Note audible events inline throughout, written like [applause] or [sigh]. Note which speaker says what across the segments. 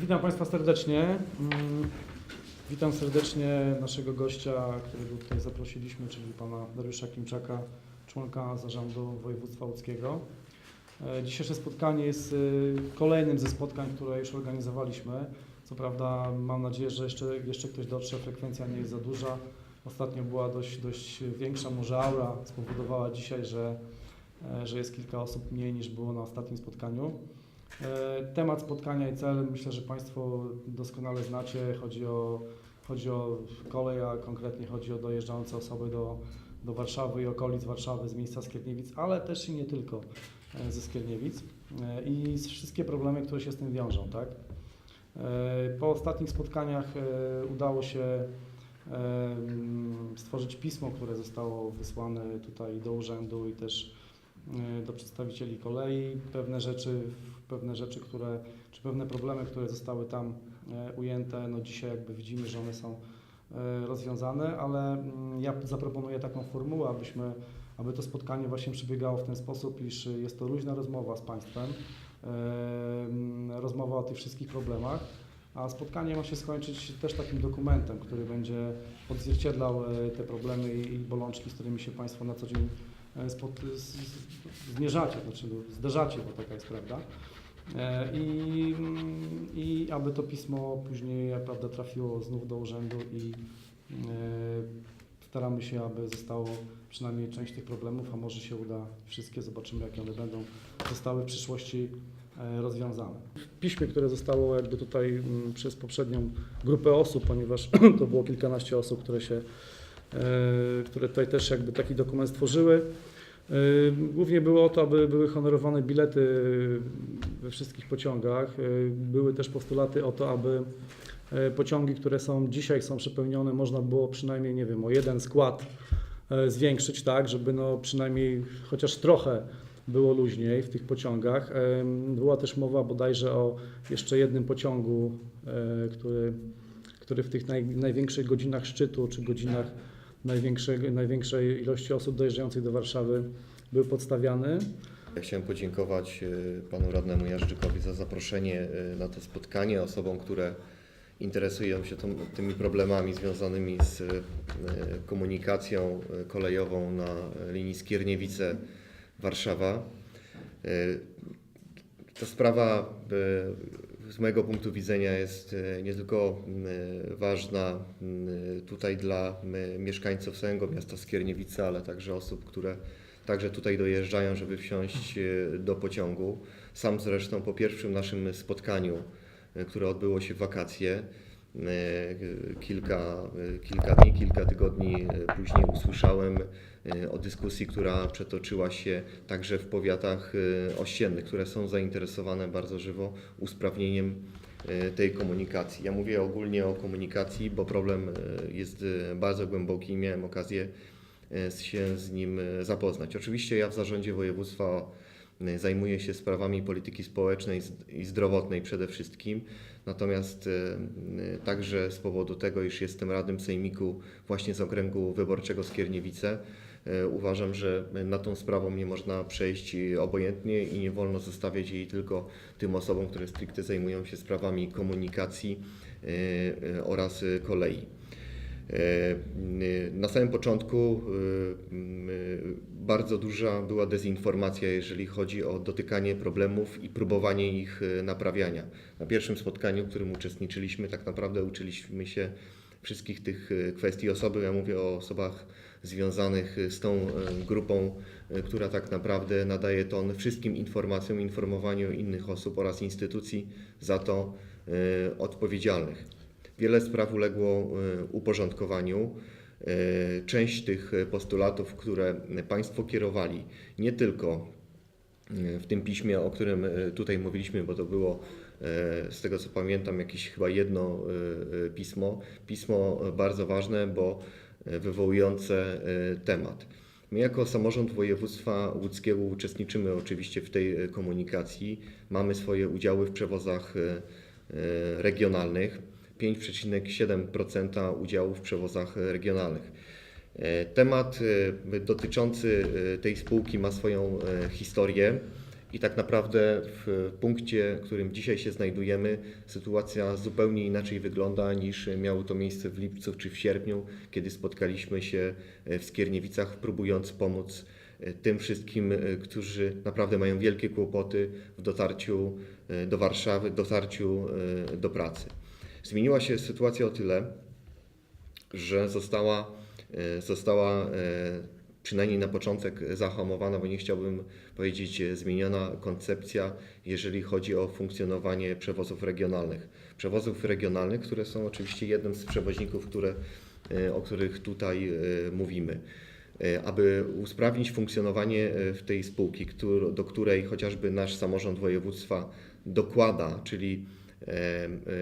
Speaker 1: Witam Państwa serdecznie. Mm, Witam serdecznie naszego gościa, którego tutaj zaprosiliśmy, czyli pana Dariusza Kimczaka, członka zarządu województwa łódzkiego. E, Dzisiejsze spotkanie jest y, kolejnym ze spotkań, które już organizowaliśmy. Co prawda mam nadzieję, że jeszcze, jeszcze ktoś dotrze, frekwencja nie jest za duża. Ostatnio była dość, dość większa, może aura spowodowała dzisiaj, że, e, że jest kilka osób mniej niż było na ostatnim spotkaniu. E, Temat spotkania i cel myślę, że Państwo doskonale znacie. Chodzi o, chodzi o kolej, a konkretnie chodzi o dojeżdżające osoby do, do Warszawy i okolic Warszawy z miejsca Skierniewic, ale też i nie tylko e, ze Skierniewic e, i wszystkie problemy, które się z tym wiążą. Tak? Po ostatnich spotkaniach udało się stworzyć pismo, które zostało wysłane tutaj do urzędu i też do przedstawicieli kolei. Pewne rzeczy, pewne rzeczy, które, czy pewne problemy, które zostały tam e, ujęte, no dzisiaj jakby widzimy, że one są e, rozwiązane, ale mm, ja zaproponuję taką formułę, abyśmy, aby to spotkanie właśnie przebiegało w ten sposób, iż jest to luźna rozmowa z Państwem, e, mm, rozmowa o tych wszystkich problemach, a spotkanie ma się skończyć też takim dokumentem, który będzie odzwierciedlał te problemy i bolączki, z którymi się Państwo na co dzień z, zmierzacie, znaczy no, zderzacie, bo taka jest prawda. E, I, I aby to pismo później prawda, trafiło znów do urzędu i e, staramy się, aby zostało przynajmniej część tych problemów, a może się uda wszystkie, zobaczymy jakie one będą, zostały w przyszłości e, rozwiązane. W piśmie, które zostało jakby tutaj mm, przez poprzednią grupę osób, ponieważ [clears throat] to było kilkanaście osób, które się, które tutaj też jakby taki dokument stworzyły. Głównie było o to, aby były honorowane bilety we wszystkich pociągach. E, Były też postulaty o to, aby e, pociągi, które są dzisiaj są przepełnione, można było przynajmniej, nie wiem, o jeden skład zwiększyć, tak, żeby no przynajmniej chociaż trochę było luźniej w tych pociągach. Była też mowa bodajże o jeszcze jednym pociągu, który, który w tych naj, największych godzinach szczytu, czy godzinach największej, ilości osób dojeżdżających do Warszawy był podstawiany.
Speaker 2: Ja chciałem podziękować e, panu radnemu Jarzykowi za zaproszenie e, na to spotkanie, osobom, które interesują się tą, tymi problemami związanymi z e, komunikacją kolejową na linii Skierniewice-Warszawa. Ta sprawa z mojego punktu widzenia jest e, nie tylko e, ważna m, tutaj dla mieszkańców całego miasta Skierniewice, ale także osób, które także tutaj dojeżdżają, żeby wsiąść e, do pociągu. Sam zresztą po pierwszym naszym spotkaniu, e, które odbyło się w wakacje, e, kilka, e, kilka dni, kilka tygodni e, później usłyszałem e, o dyskusji, która przetoczyła się także w powiatach e, ościennych, które są zainteresowane bardzo żywo usprawnieniem e, tej komunikacji. Ja mówię ogólnie o komunikacji, bo problem e, jest e, bardzo głęboki i miałem okazję e, się z nim e, zapoznać. Oczywiście ja w zarządzie województwa e, zajmuję się sprawami polityki społecznej i zdrowotnej przede wszystkim, natomiast e, e, także z powodu tego, iż jestem radnym sejmiku właśnie z okręgu wyborczego Skierniewice, e, uważam, że nad tą sprawą nie można przejść obojętnie i nie wolno zostawiać jej tylko tym osobom, które stricte zajmują się sprawami komunikacji e, e, oraz e, kolei. E, Na samym początku e, bardzo duża była dezinformacja, jeżeli chodzi o dotykanie problemów i próbowanie ich e, naprawiania. Na pierwszym spotkaniu, w którym uczestniczyliśmy, tak naprawdę uczyliśmy się wszystkich tych e, kwestii. Osoby, ja mówię o osobach związanych z tą e, grupą, e, która tak naprawdę nadaje ton wszystkim informacjom, informowaniu innych osób oraz instytucji za to odpowiedzialnych. Wiele spraw uległo uporządkowaniu. Część tych postulatów, które Państwo kierowali, nie tylko w tym piśmie, o którym tutaj mówiliśmy, bo to było z tego co pamiętam jakieś chyba jedno pismo, pismo bardzo ważne, bo wywołujące e, temat. My jako samorząd województwa łódzkiego uczestniczymy oczywiście w tej e, komunikacji. Mamy swoje udziały w przewozach e, regionalnych. 5,7% udziału w przewozach regionalnych. Temat dotyczący tej spółki ma swoją historię I tak naprawdę w punkcie, w którym dzisiaj się znajdujemy, sytuacja zupełnie inaczej wygląda niż miało to miejsce w lipcu czy w sierpniu, kiedy spotkaliśmy się w Skierniewicach, próbując pomóc e, tym wszystkim, e, którzy naprawdę mają wielkie kłopoty w dotarciu e, do Warszawy, dotarciu do pracy. Zmieniła się sytuacja o tyle, że została, została przynajmniej na początek zahamowana, bo nie chciałbym powiedzieć zmieniona koncepcja, jeżeli chodzi o funkcjonowanie przewozów regionalnych. Przewozów regionalnych, które są oczywiście jednym z przewoźników, które, e, o których tutaj e, mówimy. E, Aby usprawnić funkcjonowanie w tej spółki, do której chociażby nasz samorząd województwa dokłada, czyli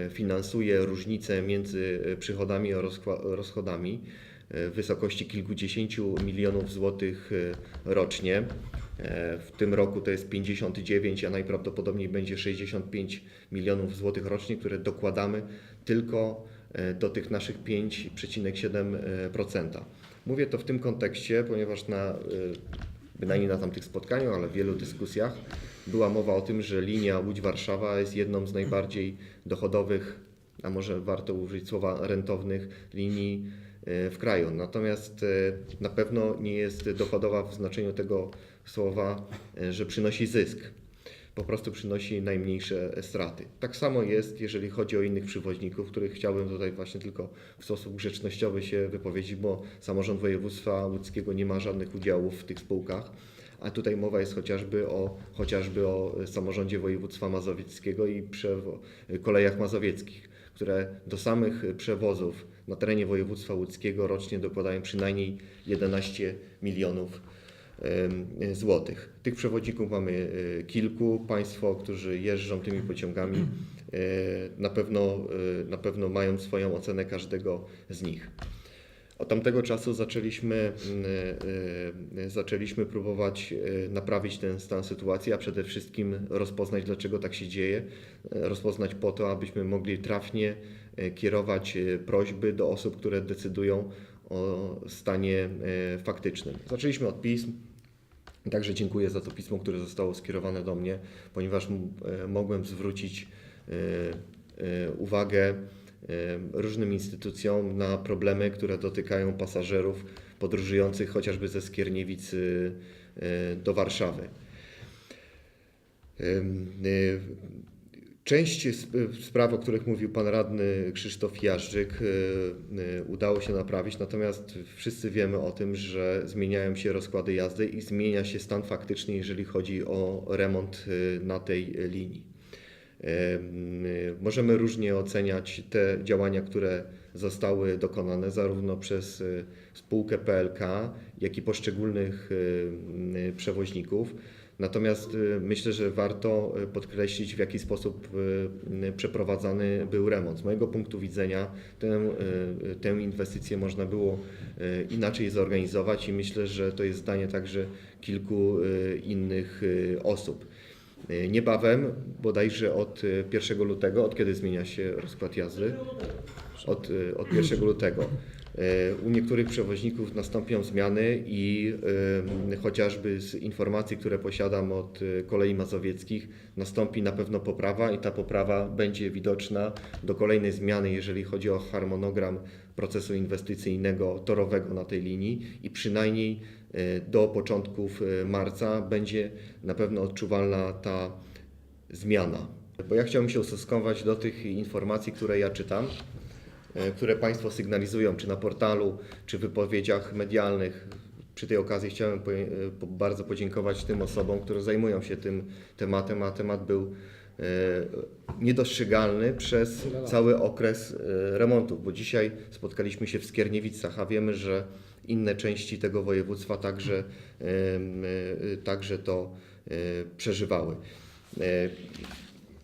Speaker 2: finansuje różnicę między przychodami a rozchodami w wysokości kilkudziesięciu milionów złotych e, rocznie. E, W tym roku to jest 59, a najprawdopodobniej będzie 65 milionów złotych rocznie, które dokładamy tylko e, do tych naszych 5,7%. Mówię to w tym kontekście, ponieważ na, bynajmniej na tamtych spotkaniu, ale w wielu dyskusjach była mowa o tym, że linia Łódź-Warszawa jest jedną z najbardziej dochodowych, a może warto użyć słowa rentownych linii e, w kraju. Natomiast e, na pewno nie jest dochodowa w znaczeniu tego słowa, e, że przynosi zysk. Po prostu przynosi najmniejsze straty. Tak samo jest, jeżeli chodzi o innych przewoźników, których chciałbym tutaj właśnie tylko w sposób grzecznościowy się wypowiedzieć, bo samorząd województwa łódzkiego nie ma żadnych udziałów w tych spółkach. A tutaj mowa jest chociażby o, chociażby o samorządzie województwa mazowieckiego i przewo- kolejach mazowieckich, które do samych przewozów na terenie województwa łódzkiego rocznie dokładają przynajmniej 11 milionów złotych. Tych przewoźników mamy e, kilku. Państwo, którzy jeżdżą tymi pociągami, e, na pewno, e, na pewno mają swoją ocenę każdego z nich. Od tamtego czasu zaczęliśmy, mm, e, e, zaczęliśmy próbować e, naprawić ten stan sytuacji, a przede wszystkim rozpoznać, dlaczego tak się dzieje. Rozpoznać po to, abyśmy mogli trafnie kierować prośby do osób, które decydują o stanie faktycznym. Zaczęliśmy od pism. Także dziękuję za to pismo, które zostało skierowane do mnie, ponieważ mogłem zwrócić uwagę różnym instytucjom na problemy, które dotykają pasażerów podróżujących chociażby ze Skierniewic e, do Warszawy. E, Część sp- spraw, o których mówił pan radny Krzysztof Jarzyk, e, udało się naprawić, natomiast wszyscy wiemy o tym, że zmieniają się rozkłady jazdy i zmienia się stan faktyczny, jeżeli chodzi o remont na tej linii. Em, e, Możemy różnie oceniać te działania, które zostały dokonane zarówno przez e, spółkę PLK, jak i poszczególnych e, przewoźników. Natomiast y, myślę, że warto podkreślić, w jaki sposób przeprowadzany był remont. Z mojego punktu widzenia tę, tę inwestycję można było inaczej zorganizować i myślę, że to jest zdanie także kilku innych osób. Y, Niebawem, bodajże od y, 1 lutego, od kiedy zmienia się rozkład jazdy? Od, y, od 1 lutego. U niektórych przewoźników nastąpią zmiany i y, chociażby z informacji, które posiadam od y, kolei mazowieckich, nastąpi na pewno poprawa i ta poprawa będzie widoczna do kolejnej zmiany, jeżeli chodzi o harmonogram procesu inwestycyjnego torowego na tej linii i przynajmniej y, do początków y, marca będzie na pewno odczuwalna ta zmiana. Bo ja chciałbym się ustosunkować do tych informacji, które ja czytam e, które Państwo sygnalizują, czy na portalu, czy w wypowiedziach medialnych. Przy tej okazji chciałem e, bardzo podziękować tym osobom, które zajmują się tym tematem, a temat był e, niedostrzegalny przez cały okres e, remontów, bo dzisiaj spotkaliśmy się w Skierniewicach, a wiemy, że inne części tego województwa także, e, także to e, przeżywały. E,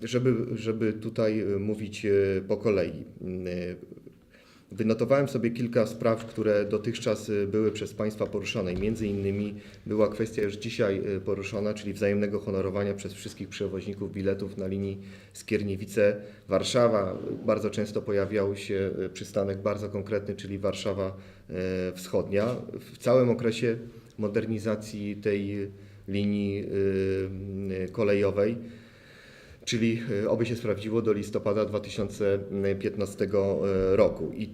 Speaker 2: żeby, żeby tutaj mówić po kolei. Wynotowałem sobie kilka spraw, które dotychczas e, były przez Państwa poruszane. i Między innymi była kwestia już dzisiaj e, poruszona, czyli wzajemnego honorowania przez wszystkich przewoźników biletów na linii Skierniewice-Warszawa. Bardzo często pojawiał się przystanek bardzo konkretny, czyli Warszawa Wschodnia. W całym okresie modernizacji tej linii y, kolejowej, czyli y, oby się sprawdziło do listopada 2015 roku. I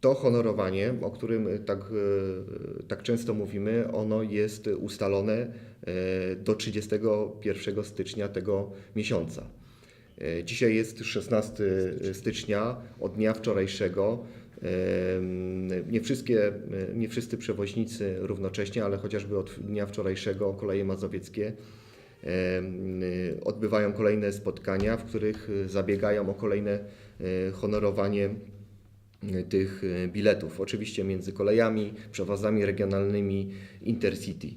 Speaker 2: to honorowanie, o którym tak, y, tak często mówimy, ono jest ustalone do 31 stycznia tego miesiąca. E, Dzisiaj jest 16 stycznia, od dnia wczorajszego. Nie, wszystkie, nie wszyscy przewoźnicy równocześnie, ale chociażby od dnia wczorajszego koleje mazowieckie odbywają kolejne spotkania, w których zabiegają o kolejne e, honorowanie tych biletów. Oczywiście między kolejami, przewozami regionalnymi, Intercity.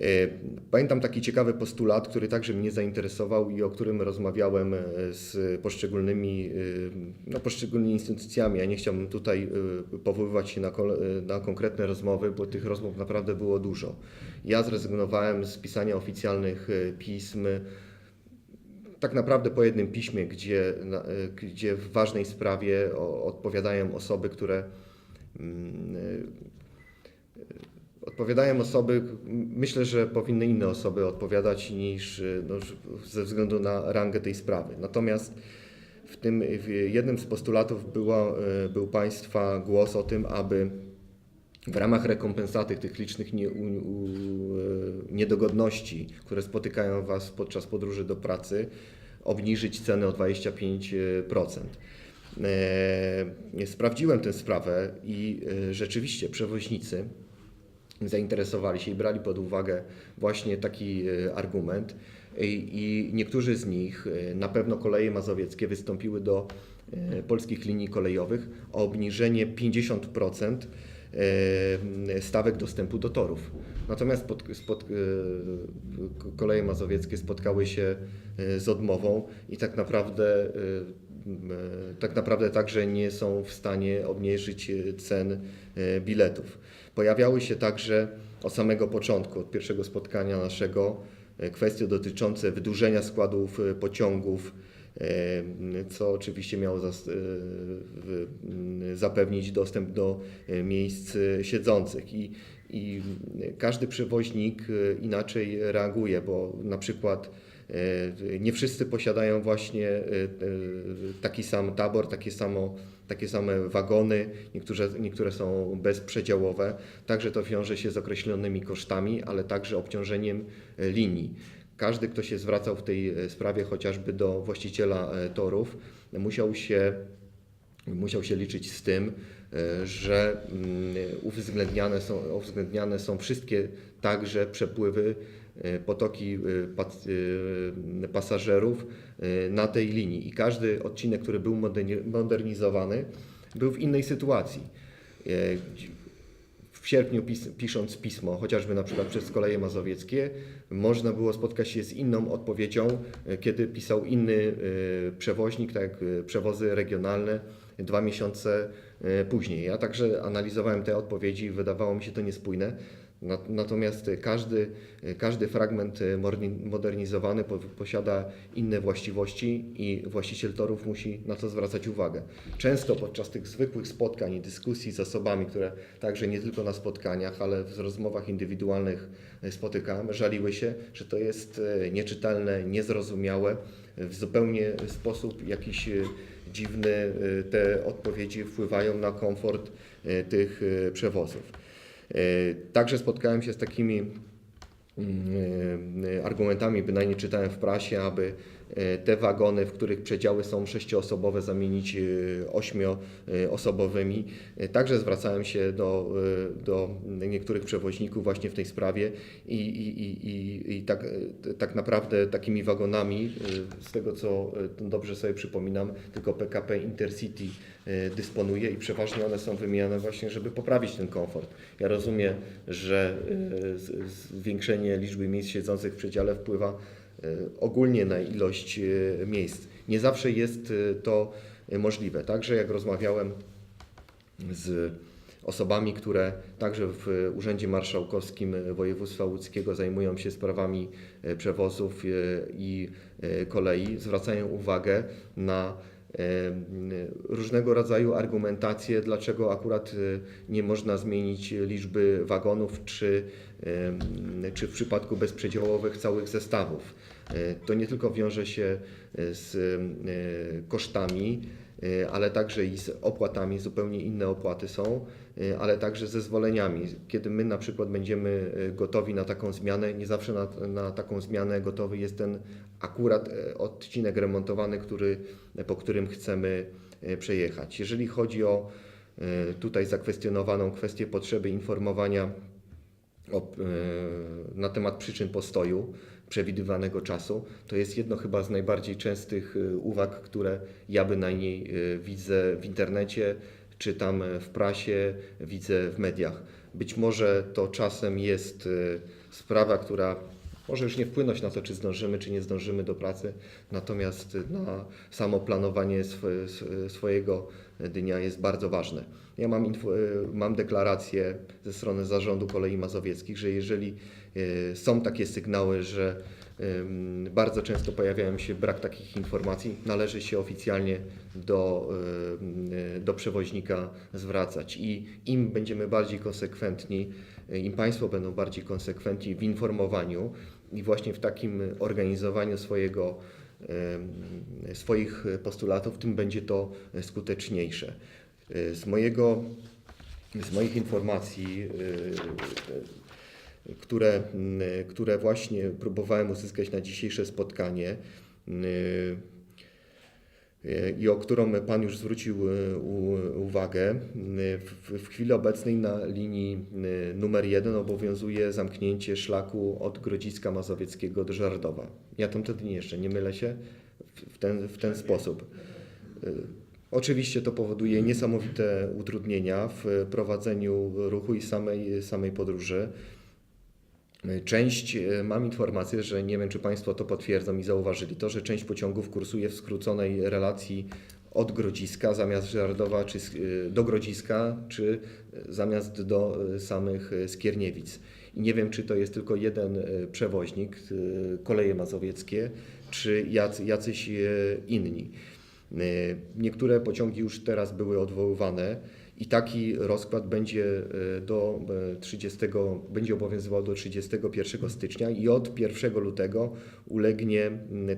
Speaker 2: E, Pamiętam taki ciekawy postulat, który także mnie zainteresował i o którym rozmawiałem e, z poszczególnymi, e, no, poszczególnymi instytucjami. Ja nie chciałbym tutaj powoływać się na, na konkretne rozmowy, bo tych rozmów naprawdę było dużo. Ja zrezygnowałem z pisania oficjalnych pism. Tak naprawdę po jednym piśmie, gdzie, gdzie w ważnej sprawie odpowiadają osoby, które mm, Odpowiadają osoby, myślę, że powinny inne osoby odpowiadać niż y, no, ze względu na rangę tej sprawy. Natomiast w tym w jednym z postulatów była, y, był Państwa głos o tym, aby w ramach rekompensaty tych licznych nie, u, u, y, niedogodności, które spotykają Was podczas podróży do pracy, obniżyć ceny o 25%. E, Sprawdziłem tę sprawę i e, rzeczywiście przewoźnicy zainteresowali się i brali pod uwagę właśnie taki e, argument. I, niektórzy z nich, e, na pewno koleje mazowieckie, wystąpiły do e, polskich linii kolejowych o obniżenie 50% e, stawek dostępu do torów. Natomiast pod, spod, koleje mazowieckie spotkały się z odmową i tak naprawdę, tak naprawdę także nie są w stanie obniżyć cen biletów. Pojawiały się także od samego początku, od pierwszego spotkania naszego, e, kwestie dotyczące wydłużenia składów e, pociągów, e, co oczywiście miało zapewnić dostęp do miejsc siedzących. I, I każdy przewoźnik inaczej reaguje, bo na przykład nie wszyscy posiadają właśnie e, e, taki sam tabor, takie, samo, takie same wagony, niektóre, niektóre są bezprzedziałowe. Także to wiąże się z określonymi kosztami, ale także obciążeniem e, linii. Każdy, kto się zwracał w tej e, sprawie chociażby do właściciela e, torów, musiał się, musiał się liczyć z tym, e, że mm, uwzględniane są, uwzględniane są wszystkie także przepływy, e, potoki e, pac- e, pasażerów na tej linii. I każdy odcinek, który był moderni- modernizowany, był w innej sytuacji. W sierpniu pis, pisząc pismo, chociażby na przykład przez koleje mazowieckie, można było spotkać się z inną odpowiedzią, kiedy pisał inny przewoźnik, tak jak przewozy regionalne, dwa miesiące później. Ja także analizowałem te odpowiedzi i wydawało mi się to niespójne. Na- Natomiast każdy, każdy fragment e, modernizowany po- posiada inne właściwości i właściciel torów musi na to zwracać uwagę. Często podczas tych zwykłych spotkań i dyskusji z osobami, które także nie tylko na spotkaniach, ale w rozmowach indywidualnych e, spotykałem, żaliły się, że to jest e, nieczytelne, niezrozumiałe, w zupełnie sposób jakiś dziwny te odpowiedzi wpływają na komfort tych przewozów. E, Także spotkałem się z takimi mm, e, argumentami, bynajmniej czytałem w prasie, aby te wagony, w których przedziały są sześcioosobowe, zamienić e, ośmioosobowymi. E, Także zwracałem się do, e, do niektórych przewoźników właśnie w tej sprawie i, i, i, i, tak, e, tak naprawdę takimi wagonami, e, z tego co e, dobrze sobie przypominam, tylko PKP Intercity e, dysponuje i przeważnie one są wymieniane właśnie, żeby poprawić ten komfort. Ja rozumiem, że e, zwiększenie liczby miejsc siedzących w przedziale wpływa e, ogólnie na ilość e, miejsc. Nie zawsze jest e, to e, możliwe. Także jak rozmawiałem z osobami, które także w Urzędzie Marszałkowskim Województwa Łódzkiego zajmują się sprawami e, przewozów e, i e, kolei, zwracają uwagę na różnego rodzaju argumentacje, dlaczego akurat e, nie można zmienić liczby wagonów, czy, czy w przypadku bezprzedziałowych całych zestawów. E, To nie tylko wiąże się e, z e, kosztami, ale także i z opłatami, zupełnie inne opłaty są, e, ale także ze zwoleniami. Kiedy my na przykład będziemy e, gotowi na taką zmianę, nie zawsze na, na taką zmianę gotowy jest ten akurat e, odcinek remontowany, który, po którym chcemy e, przejechać. Jeżeli chodzi o e, tutaj zakwestionowaną kwestię potrzeby informowania o, e, na temat przyczyn postoju przewidywanego czasu, to jest jedno chyba z najbardziej częstych e, uwag, które ja bynajmniej e, widzę w internecie, czytam e, w prasie, widzę w mediach. Być może to czasem jest sprawa, która może już nie wpłynąć na to, czy zdążymy, czy nie zdążymy do pracy, natomiast na samo planowanie sw- sw- swojego dnia jest bardzo ważne. Ja mam, e, mam deklarację ze strony Zarządu Kolei Mazowieckich, że jeżeli e, są takie sygnały, że bardzo często pojawiają się brak takich informacji, należy się oficjalnie do, do przewoźnika zwracać. I im będziemy bardziej konsekwentni, im Państwo będą bardziej konsekwentni w informowaniu i właśnie w takim organizowaniu swojego, swoich postulatów, tym będzie to skuteczniejsze. E, Z, mojego, z moich informacji, e, które, m, które właśnie próbowałem uzyskać na dzisiejsze spotkanie e, i o którą Pan już zwrócił e, uwagę, m, w, chwili obecnej na linii m, numer jeden obowiązuje zamknięcie szlaku od Grodziska Mazowieckiego do Żardowa. Ja tam wtedy nie jeszcze, nie mylę się, w, ten, w ten sposób. E, Oczywiście to powoduje niesamowite utrudnienia w prowadzeniu ruchu i samej, samej podróży. Część, e, mam informację, że nie wiem, czy Państwo to potwierdzą i zauważyli to, że część pociągów kursuje w skróconej relacji od Grodziska zamiast Żardowa, czy e, do Grodziska, czy e, zamiast do e, samych e, Skierniewic. I nie wiem, czy to jest tylko jeden e, przewoźnik, e, koleje mazowieckie, czy jacy, jacyś e, inni. E, Niektóre pociągi już teraz były odwoływane i taki rozkład będzie e, do e, 30, będzie obowiązywał do 31 stycznia i od 1 lutego ulegnie,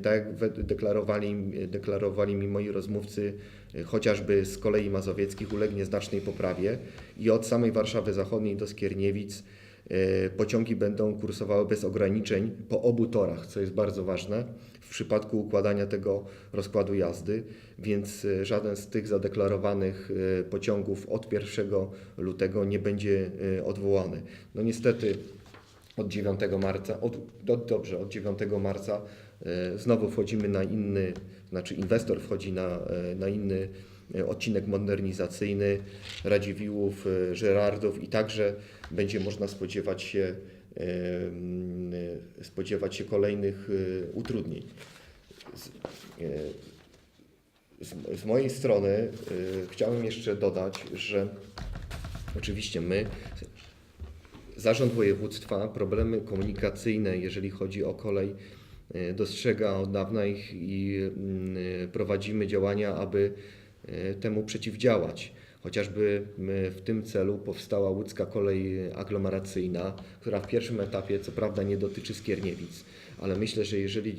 Speaker 2: tak jak deklarowali, deklarowali mi moi rozmówcy, e, chociażby z kolei mazowieckich, ulegnie znacznej poprawie. I od samej Warszawy Zachodniej do Skierniewic e, pociągi będą kursowały bez ograniczeń po obu torach, co jest bardzo ważne w przypadku układania tego rozkładu jazdy, więc e, żaden z tych zadeklarowanych e, pociągów od 1 lutego nie będzie e, odwołany. No niestety od 9 marca, od, do, dobrze, od 9 marca e, znowu wchodzimy na inny, znaczy inwestor wchodzi na, e, na inny e, odcinek modernizacyjny Radziwiłłów, e, Żerardów i także będzie można spodziewać się, e, e, spodziewać się kolejnych e, utrudnień. Z, e, z, mojej strony e, chciałem jeszcze dodać, że oczywiście my Zarząd Województwa problemy komunikacyjne, jeżeli chodzi o kolej, e, dostrzega od dawna ich i e, prowadzimy działania, aby e, temu przeciwdziałać. Chociażby w tym celu powstała łódzka kolej aglomeracyjna, która w pierwszym etapie co prawda nie dotyczy Skierniewic, ale myślę, że jeżeli e,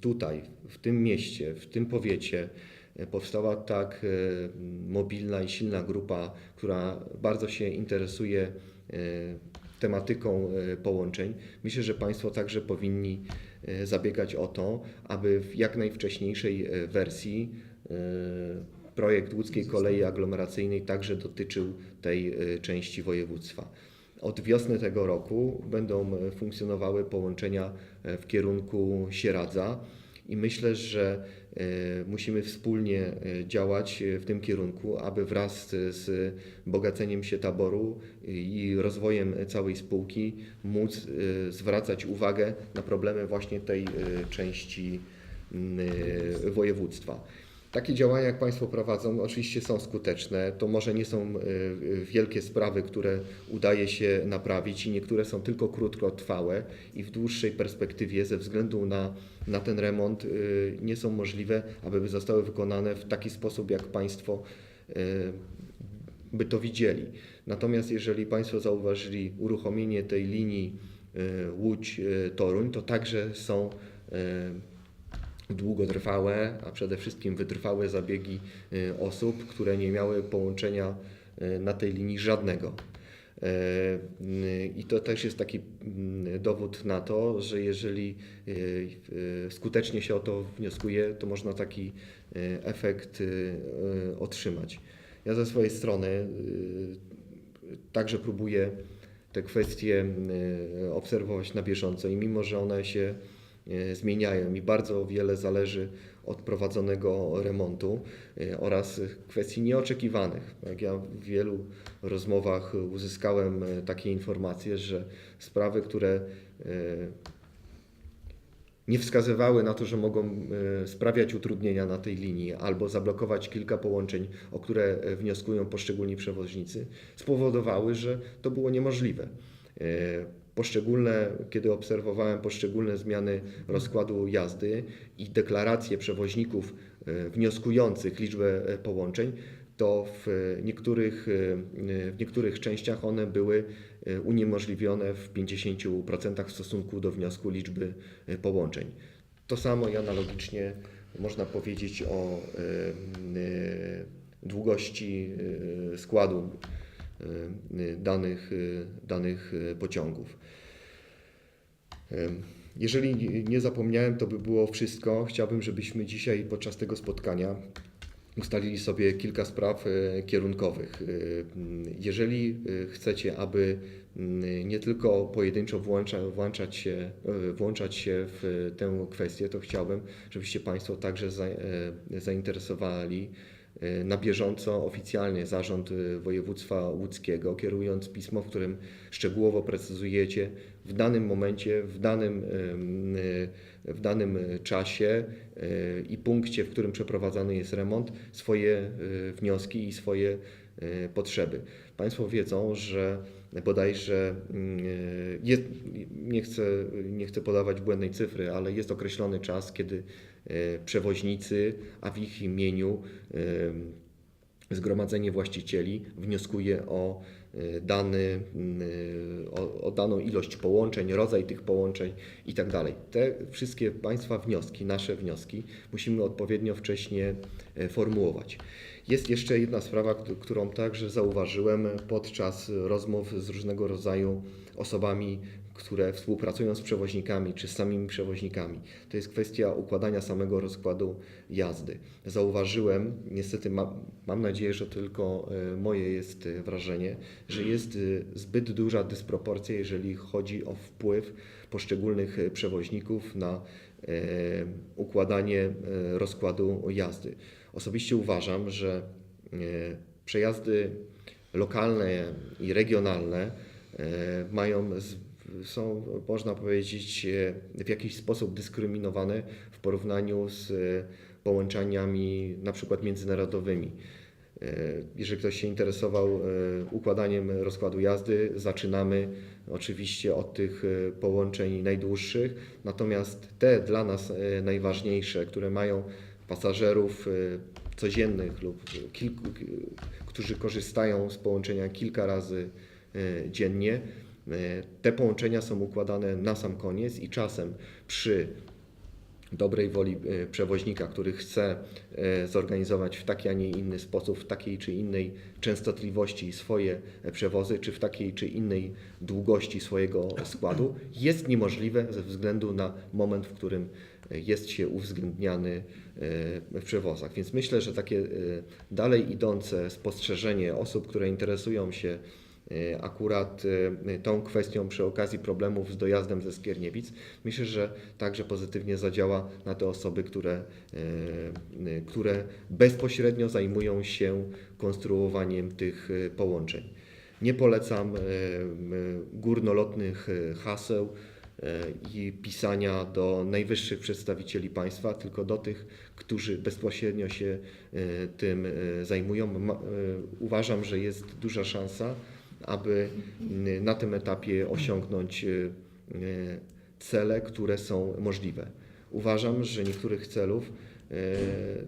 Speaker 2: tutaj, w tym mieście, w tym powiecie e, powstała tak e, mobilna i silna grupa, która bardzo się interesuje e, tematyką e, połączeń, myślę, że Państwo także powinni e, zabiegać o to, aby w jak najwcześniejszej e, wersji e, projekt łódzkiej kolei aglomeracyjnej także dotyczył tej e, części województwa. Od wiosny tego roku będą e, funkcjonowały połączenia e, w kierunku Sieradza i myślę, że musimy wspólnie działać w tym kierunku, aby wraz z- bogaceniem się taboru i rozwojem całej spółki móc zwracać uwagę na problemy właśnie tej części województwa. Takie działania, jak Państwo prowadzą, oczywiście są skuteczne. To może nie są y, y, wielkie sprawy, które udaje się naprawić i niektóre są tylko krótkotrwałe i w dłuższej perspektywie ze względu na, na ten remont y, nie są możliwe, aby zostały wykonane w taki sposób, jak Państwo by to widzieli. Natomiast jeżeli Państwo zauważyli uruchomienie tej linii Łódź-Toruń, to także są długotrwałe, a przede wszystkim wytrwałe zabiegi y, osób, które nie miały połączenia y, na tej linii żadnego. E, y, I to też jest taki mm, dowód na to, że jeżeli skutecznie się o to wnioskuje, to można taki efekt otrzymać. Ja ze swojej strony także próbuję te kwestie obserwować na bieżąco i mimo, że one się zmieniają i bardzo wiele zależy od prowadzonego remontu y, oraz kwestii nieoczekiwanych. Jak ja w wielu rozmowach uzyskałem y, takie informacje, że sprawy, które nie wskazywały na to, że mogą sprawiać utrudnienia na tej linii albo zablokować kilka połączeń, o które wnioskują poszczególni przewoźnicy, spowodowały, że to było niemożliwe. Poszczególne, kiedy obserwowałem poszczególne zmiany rozkładu jazdy i deklaracje przewoźników y, wnioskujących liczbę y, połączeń, to w niektórych, y, w niektórych częściach one były uniemożliwione w 50% w stosunku do wniosku liczby połączeń. To samo i analogicznie można powiedzieć o długości składu danych, y, danych y, pociągów. Ym, Jeżeli nie zapomniałem, to by było wszystko. Chciałbym, żebyśmy dzisiaj podczas tego spotkania ustalili sobie kilka spraw e, kierunkowych. E, Jeżeli e, chcecie, aby mm, nie tylko pojedynczo włącza, włączać, się, e, włączać się w tę kwestię, to chciałbym, żebyście Państwo także za, e, zainteresowali e, na bieżąco oficjalnie Zarząd e, Województwa Łódzkiego, kierując pismo, w którym szczegółowo precyzujecie w danym momencie, w danym, e, w danym czasie i punkcie, w którym przeprowadzany jest remont, swoje wnioski i swoje potrzeby. Państwo wiedzą, że bodajże jest, nie, chcę, nie chcę podawać błędnej cyfry, ale jest określony czas, kiedy przewoźnicy, a w ich imieniu e, zgromadzenie właścicieli wnioskuje o e, dany, mm, e, o, o daną ilość połączeń, rodzaj tych połączeń i tak. Te wszystkie Państwa wnioski, nasze wnioski musimy odpowiednio wcześnie e, formułować. Jest jeszcze jedna sprawa, którą także zauważyłem podczas rozmów z różnego rodzaju osobami, które współpracują z przewoźnikami czy z samymi przewoźnikami. To jest kwestia układania samego rozkładu jazdy. Zauważyłem, niestety ma, mam nadzieję, że tylko e, moje jest wrażenie, że jest e, zbyt duża dysproporcja, jeżeli chodzi o wpływ poszczególnych przewoźników na e, układanie rozkładu jazdy. Osobiście uważam, że e, przejazdy lokalne i regionalne e, mają, są, można powiedzieć, e, w jakiś sposób dyskryminowane w porównaniu z połączeniami na przykład międzynarodowymi. Jeżeli ktoś się interesował układaniem rozkładu jazdy, zaczynamy oczywiście od tych połączeń najdłuższych, natomiast te dla nas najważniejsze, które mają pasażerów e, codziennych lub kilku, którzy korzystają z połączenia kilka razy e, dziennie, te połączenia są układane na sam koniec i czasem przy dobrej woli przewoźnika, który chce zorganizować w taki, a nie inny sposób, w takiej czy innej częstotliwości swoje e, przewozy, czy w takiej czy innej długości swojego składu, jest niemożliwe ze względu na moment, w którym jest się uwzględniany w przewozach. Więc myślę, że takie e, dalej idące spostrzeżenie osób, które interesują się e, akurat e, tą kwestią przy okazji problemów z dojazdem ze Skierniewic, myślę, że także pozytywnie zadziała na te osoby, które, e, e, które bezpośrednio zajmują się konstruowaniem tych e, połączeń. Nie polecam e, górnolotnych e, haseł, e, i pisania do najwyższych przedstawicieli państwa, tylko do tych, którzy bezpośrednio się e, tym e, zajmują. E, Uważam, że jest duża szansa, aby na tym etapie osiągnąć e, e, cele, które są możliwe. Uważam, że niektórych celów e,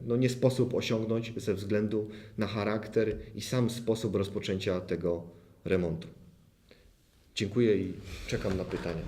Speaker 2: no, nie sposób osiągnąć ze względu na charakter i sam sposób rozpoczęcia tego remontu. Dziękuję i czekam na pytania.